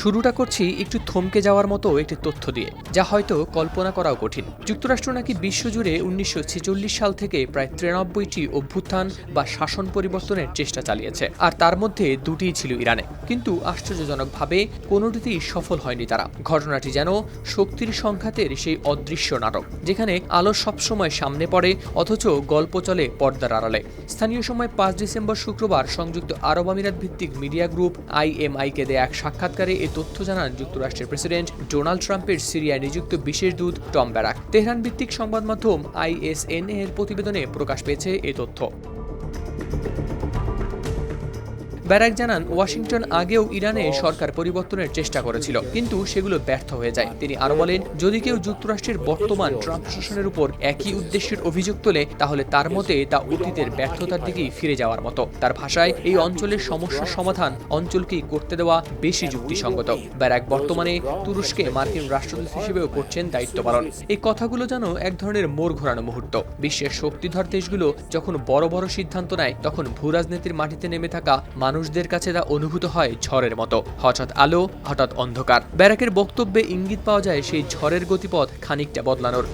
শুরুটা করছি একটু থমকে যাওয়ার মতো একটি তথ্য দিয়ে, যা হয়তো কল্পনা করাও কঠিন। যুক্তরাষ্ট্র নাকি বিশ্বজুড়ে উনিশশো ছেচল্লিশ সাল থেকে প্রায় তিরানব্বইটি অভ্যুত্থান বা শাসন পরিবর্তনের চেষ্টা চালিয়েছে, আর তার মধ্যে দুটিই ছিল ইরানে। কিন্তু আশ্চর্যজনকভাবে কোনোটিতেই সফল হয়নি তারা। ঘটনাটি যেন শক্তির সংঘাতের সেই অদৃশ্য নাটক, যেখানে আলো সবসময় সামনে পড়ে, অথচ গল্প চলে পর্দার আড়ালে। স্থানীয় সময় পাঁচ ডিসেম্বর শুক্রবার সংযুক্ত আরব আমিরাত ভিত্তিক মিডিয়া গ্রুপ আইএমআইকে দেয়া এক সাক্ষাৎকারে এ তথ্য জানান যুক্তরাষ্ট্রের প্রেসিডেন্ট ডোনাল্ড ট্রাম্পের সিরিয়ায় নিযুক্ত বিশেষ দূত টম ব্যারাক। তেহরান ভিত্তিক সংবাদ মাধ্যম আইএসএনএ এর প্রতিবেদনে প্রকাশ পেয়েছে এ তথ্য। ব্যারাক জানান, ওয়াশিংটন আগেও ইরানে সরকার পরিবর্তনের চেষ্টা করেছিল, কিন্তু সেগুলো ব্যর্থ হয়ে যায়। তিনি আরও বলেন, যদি কেউ যুক্তরাষ্ট্রের বর্তমান ট্রাম্প শাসনের উপর একই উদ্দেশ্যের অভিযোগ তোলে, তাহলে তার মতে তা অতীতের ব্যর্থতার দিকেই ফিরে যাওয়ার মতো। তার ভাষায়, এই অঞ্চলের সমস্যার সমাধান অঞ্চলকেই করতে দেওয়া বেশি যুক্তিসঙ্গত। ব্যারাক বর্তমানে তুরস্কে মার্কিন রাষ্ট্রদূত হিসেবেও করছেন দায়িত্ব পালন। এই কথাগুলো যেন এক ধরনের মোড় ঘোরানো মুহূর্ত। বিশ্বের শক্তিধর দেশগুলো যখন বড় বড় সিদ্ধান্ত নেয়, তখন ভূরাজনীতির মাটিতে নেমে থাকা মানুষদের কাছে তা অনুভূত হয় ঝড়ের মতো। হঠাৎ আলো, হঠাৎ অন্ধকার। ব্যারাকের বক্তব্যে ইঙ্গিত পাওয়া যায় সেই ঝড়ের গতিপথ খানিকটা বদলানোর।